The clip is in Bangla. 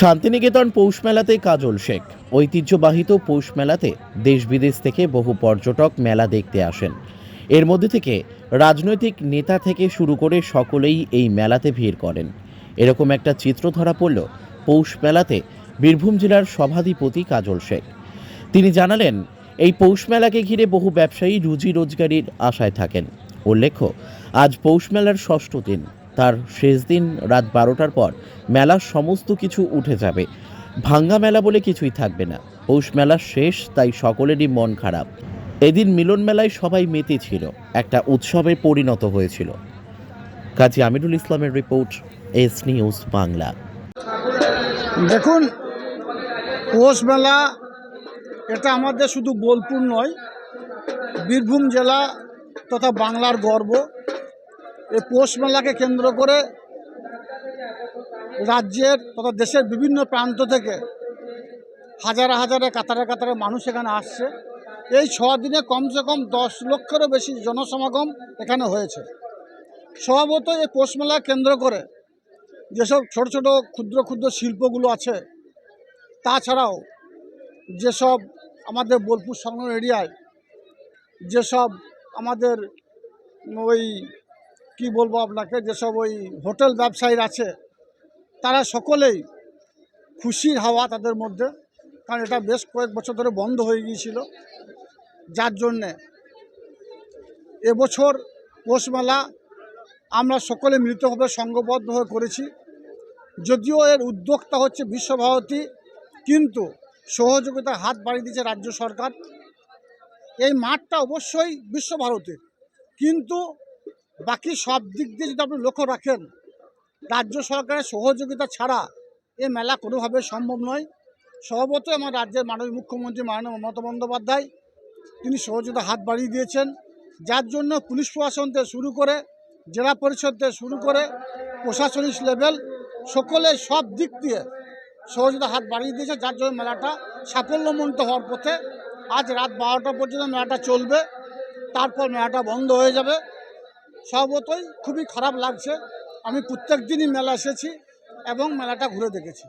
শান্তিনিকেতন পৌষ মেলাতে কাজল শেখ। ঐতিহ্যবাহিত পৌষ মেলাতে দেশ বিদেশ থেকে বহু পর্যটক মেলা দেখতে আসেন। এর মধ্যে থেকে রাজনৈতিক নেতা থেকে শুরু করে সকলেই এই মেলাতে ভিড় করেন। এরকম একটা চিত্র ধরা পড়ল পৌষ মেলাতে বীরভূম জেলার সভাধিপতি কাজল শেখ। তিনি জানালেন, এই পৌষ মেলাকে ঘিরে বহু ব্যবসায়ী রুজি রোজগারির আশায় থাকেন। উল্লেখ্য, আজ পৌষ মেলার ষষ্ঠ দিন। তার শেষ দিন রাত বারোটার পর মেলার সমস্ত কিছু উঠে যাবে। ভাঙ্গা মেলা বলে কিছুই থাকবে না। পৌষ মেলা শেষ, তাই সকলেরই মন খারাপ। এদিন মিলন মেলায় সবাই মেতে ছিল। একটা উৎসবে পরিণত হয়েছিল। কাজী আমিরুল ইসলামের রিপোর্ট, এস নিউজ বাংলা। দেখুন, পৌষ মেলা এটা আমাদের শুধু বোলপুর নয়, বীরভূম জেলা তথা বাংলার গর্ব। এই পৌষ মেলাকে কেন্দ্র করে রাজ্যের তথা দেশের বিভিন্ন প্রান্ত থেকে হাজার হাজারে, কাতারে কাতারে মানুষ এখানে আসছে। এই ছ দিনে কমসে কম দশ লক্ষেরও বেশি জনসমাগম এখানে হয়েছে। স্বভাবত এই পৌষ মেলা কেন্দ্র করে যেসব ছোট ছোট ক্ষুদ্র ক্ষুদ্র শিল্পগুলো আছে, তাছাড়াও যেসব আমাদের বোলপুর সংলগ্ন এরিয়ায় যেসব আমাদের ওই কি বলব আপনাকে, যেসব ওই হোটেল ব্যবসায়ীর আছে, তারা সকলেই খুশির হাওয়া তাদের মধ্যে, কারণ এটা বেশ কয়েক বছর ধরে বন্ধ হয়ে গিয়েছিল। যার জন্যে এবছর পৌষ মেলা আমরা সকলে মিলিতভাবে সংঘবদ্ধ হয়ে করেছি। যদিও এর উদ্যোক্তা হচ্ছে বিশ্বভারতী, কিন্তু সহযোগিতার হাত বাড়িয়ে দিয়েছে রাজ্য সরকার। এই মাঠটা অবশ্যই বিশ্বভারতীর, কিন্তু বাকি সব দিক দিয়ে যদি আপনি লক্ষ্য রাখেন, রাজ্য সরকারের সহযোগিতা ছাড়া এ মেলা কোনোভাবে সম্ভব নয়। স্বভাবতই আমার রাজ্যের মাননীয় মুখ্যমন্ত্রী মাননীয় মমতা বন্দ্যোপাধ্যায়, তিনি সহযোগিতা হাত বাড়িয়ে দিয়েছেন। যার জন্য পুলিশ প্রশাসন থেকে শুরু করে, জেলা পরিষদ থেকে শুরু করে, প্রশাসনিক লেভেল, সকলে সব দিক দিয়ে সহযোগিতা হাত বাড়িয়ে দিয়েছে। যার জন্য মেলাটা সাফল্যমণ্ডিত হওয়ার পথে আজ রাত বারোটা পর্যন্ত মেলাটা চলবে। তারপর মেলাটা বন্ধ হয়ে যাবে। স্বভাবতই খুবই খারাপ লাগছে। আমি প্রত্যেক দিনই মেলা এসেছি এবং মেলাটা ঘুরে দেখেছি।